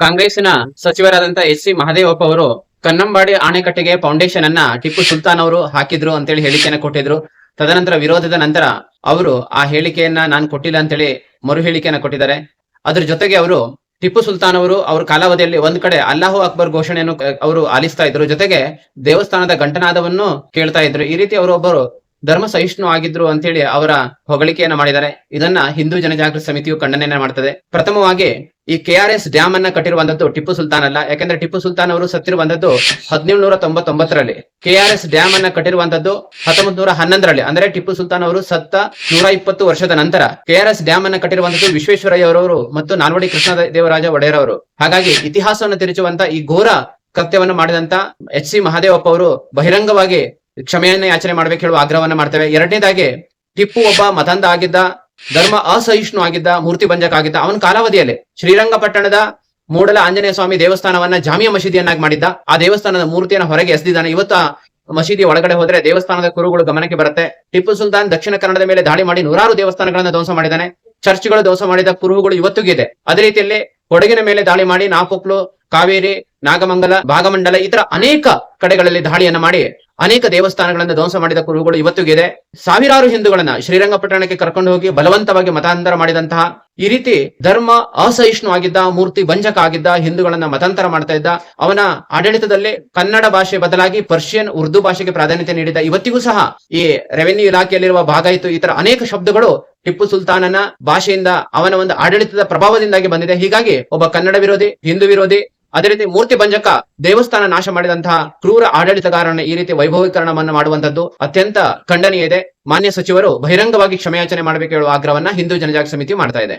ಕಾಂಗ್ರೆಸ್ಸಿನ ಸಚಿವರಾದಂತ S C Mahadevappa ಅವರು Kannambadi ಅಣೆಕಟ್ಟೆಗೆ foundation ಅನ್ನ ಟಿಪ್ಪು ಸುಲ್ತಾನ್ ಅವರು ಹಾಕಿದ್ರು ಅಂತೇಳಿ ಹೇಳಿಕೆಯನ್ನ ಕೊಟ್ಟಿದ್ರು. ತದನಂತರ ವಿರೋಧದ ನಂತರ ಅವರು ಆ ಹೇಳಿಕೆಯನ್ನ ನಾನು ಕೊಟ್ಟಿಲ್ಲ ಅಂತೇಳಿ ಮರು ಹೇಳಿಕೆಯನ್ನ ಕೊಟ್ಟಿದ್ದಾರೆ. ಅದ್ರ ಜೊತೆಗೆ ಅವರು ಟಿಪ್ಪು ಸುಲ್ತಾನ್ ಅವರು ಅವ್ರ ಕಾಲಾವಧಿಯಲ್ಲಿ ಒಂದ್ ಕಡೆ ಅಲ್ಲಾಹು ಅಕ್ಬರ್ ಘೋಷಣೆಯನ್ನು ಅವರು ಆಲಿಸ್ತಾ ಇದ್ರು. ಜೊತೆಗೆ ದೇವಸ್ಥಾನದ ಗಂಟನಾದವನ್ನು ಕೇಳ್ತಾ ಇದ್ರು. ಈ ರೀತಿ ಅವರು ಒಬ್ಬರು ಧರ್ಮ ಸಹಿಷ್ಣು ಆಗಿದ್ರು ಅಂತೇಳಿ ಅವರ ಹೊಗಳಿಕೆಯನ್ನ ಮಾಡಿದ್ದಾರೆ. ಇದನ್ನ ಹಿಂದೂ ಜನಜಾಗೃತಿ ಸಮಿತಿಯು ಖಂಡನೆಯನ್ನ ಮಾಡ್ತದೆ. ಪ್ರಥಮವಾಗಿ ಈ ಕೆ ಆರ್ ಎಸ್ ಡ್ಯಾಮ್ ಅನ್ನ ಕಟ್ಟಿರುವಂತದ್ದು ಟಿಪ್ಪು ಸುಲ್ತಾನ್ ಅಲ್ಲ. ಯಾಕಂದ್ರೆ ಟಿಪ್ಪು ಸುಲ್ತಾನ್ ಅವರು ಸತ್ತಿರುವಂತದ್ದು ಹದಿನೇಳು ನೂರ ತೊಂಬತ್ತೊಂಬತ್ತರಲ್ಲಿ ಕೆ ಆರ್ ಎಸ್ ಡ್ಯಾಮ್ ಅನ್ನ ಕಟ್ಟಿರುವಂತದ್ದು ಹತ್ತೊಂಬತ್ ನೂರ ಹನ್ನೊಂದರಲ್ಲಿ ಅಂದ್ರೆ ಟಿಪ್ಪು ಸುಲ್ತಾನ್ ಅವರು ಸತ್ತ ನೂರ ಇಪ್ಪತ್ತು ವರ್ಷದ ನಂತರ ಕೆ ಆರ್ ಎಸ್ ಡ್ಯಾಮ್ ಅನ್ನ ಕಟ್ಟಿರುವಂತದ್ದು ವಿಶ್ವೇಶ್ವರಯ್ಯ ಅವರವರು ಮತ್ತು ನಾಲ್ವಡಿ ಕೃಷ್ಣ ದೇವರಾಜ ಒಡೆಯರ್ ಅವರು ಹಾಗಾಗಿ ಇತಿಹಾಸವನ್ನು ತಿರುಚುವಂತ ಈ ಘೋರ ಕೃತ್ಯವನ್ನು ಮಾಡಿದಂತ ಎಚ್ ಸಿ ಮಹಾದೇವಪ್ಪ ಅವರು ಬಹಿರಂಗವಾಗಿ ಕ್ಷಮೆಯನ್ನ ಯಾಚನೆ ಮಾಡ್ಬೇಕು ಹೇಳುವ ಆಗ್ರಹವನ್ನ ಮಾಡ್ತೇವೆ. ಎರಡನೇದಾಗಿ, ಟಿಪ್ಪು ಒಬ್ಬ ಮತಂದ ಆಗಿದ್ದ, ಧರ್ಮ ಅಸಹಿಷ್ಣು ಆಗಿದ್ದ, ಮೂರ್ತಿ ಭಂಜಕ ಆಗಿದ್ದ, ಅವನ ಕಾಲಾವಧಿಯಲ್ಲಿ ಶ್ರೀರಂಗಪಟ್ಟಣದ ಮೂಡಲ ಆಂಜನೇಯ ಸ್ವಾಮಿ ದೇವಸ್ಥಾನವನ್ನ ಜಾಮಿಯಾ ಮಸೀದಿಯನ್ನಾಗಿ ಮಾಡಿದ್ದ. ಆ ದೇವಸ್ಥಾನದ ಮೂರ್ತಿಯನ್ನು ಹೊರಗೆ ಎಸೆದಿದ್ದಾನೆ. ಇವತ್ತು ಮಸೀದಿ ಒಳಗಡೆ ಹೋದ್ರೆ ದೇವಸ್ಥಾನದ ಕುರುಗಳು ಗಮನಕ್ಕೆ ಬರುತ್ತೆ. ಟಿಪ್ಪು ಸುಲ್ತಾನ್ ದಕ್ಷಿಣ ಕನ್ನಡದ ಮೇಲೆ ದಾಳಿ ಮಾಡಿ ನೂರಾರು ದೇವಸ್ಥಾನಗಳನ್ನ ಧ್ವಂಸ ಮಾಡಿದ್ದಾನೆ. ಚರ್ಚ್ಗಳು ಧ್ವಂಸ ಮಾಡಿದ ಕುರುಹುಗಳು ಇವತ್ತಿಗೂ ಇದೆ. ಅದೇ ರೀತಿಯಲ್ಲಿ ಕೊಡಗಿನ ಮೇಲೆ ದಾಳಿ ಮಾಡಿ ನಾಪೊಕ್ಲು, ಕಾವೇರಿ, ನಾಗಮಂಗಲ, ಭಾಗಮಂಡಲ ಇತರ ಅನೇಕ ಕಡೆಗಳಲ್ಲಿ ದಾಳಿಯನ್ನ ಮಾಡಿ ಅನೇಕ ದೇವಸ್ಥಾನಗಳನ್ನು ಧ್ವಂಸ ಮಾಡಿದ ಕುರುಗಳು ಇವತ್ತಿಗೂ ಇದೆ. ಸಾವಿರಾರು ಹಿಂದೂಗಳನ್ನ ಶ್ರೀರಂಗಪಟ್ಟಣಕ್ಕೆ ಕರ್ಕೊಂಡು ಹೋಗಿ ಬಲವಂತವಾಗಿ ಮತಾಂತರ ಮಾಡಿದಂತಹ ಈ ರೀತಿ ಧರ್ಮ ಅಸಹಿಷ್ಣು ಆಗಿದ್ದ, ಮೂರ್ತಿ ಭಂಜಕ ಆಗಿದ್ದ ಹಿಂದೂಗಳನ್ನ ಮತಾಂತರ ಮಾಡ್ತಾ ಇದ್ದ, ಅವನ ಆಡಳಿತದಲ್ಲಿ ಕನ್ನಡ ಭಾಷೆ ಬದಲಾಗಿ ಪರ್ಷಿಯನ್ ಉರ್ದು ಭಾಷೆಗೆ ಪ್ರಾಧಾನ್ಯತೆ ನೀಡಿದ ಇವತ್ತಿಗೂ ಸಹ ಈ ರೆವೆನ್ಯೂ ಇಲಾಖೆಯಲ್ಲಿರುವ ಭಾಗ ಈ ತರ ಅನೇಕ ಶಬ್ದಗಳು ಟಿಪ್ಪು ಸುಲ್ತಾನನ ಭಾಷೆಯಿಂದ ಅವನ ಒಂದು ಆಡಳಿತದ ಪ್ರಭಾವದಿಂದಾಗಿ ಬಂದಿದೆ. ಹೀಗಾಗಿ ಒಬ್ಬ ಕನ್ನಡ ವಿರೋಧಿ, ಹಿಂದೂ ವಿರೋಧಿ ಅದೇ ರೀತಿ ಮೂರ್ತಿ ಭಂಜಕ ದೇವಸ್ಥಾನ ನಾಶ ಮಾಡಿದಂತಹ ಕ್ರೂರ ಆಡಳಿತಗಾರನ ಈ ರೀತಿ ವೈಭವೀಕರಣವನ್ನು ಮಾಡುವಂತದ್ದು ಅತ್ಯಂತ ಖಂಡನೀಯ ಇದೆ. ಮಾನ್ಯ ಸಚಿವರು ಬಹಿರಂಗವಾಗಿ ಕ್ಷಮೆಯಾಚನೆ ಮಾಡಬೇಕು ಹೇಳುವ ಆಗ್ರಹವನ್ನ ಹಿಂದೂ ಜನಜಾಗ ಸಮಿತಿ ಮಾಡ್ತಾ ಇದೆ.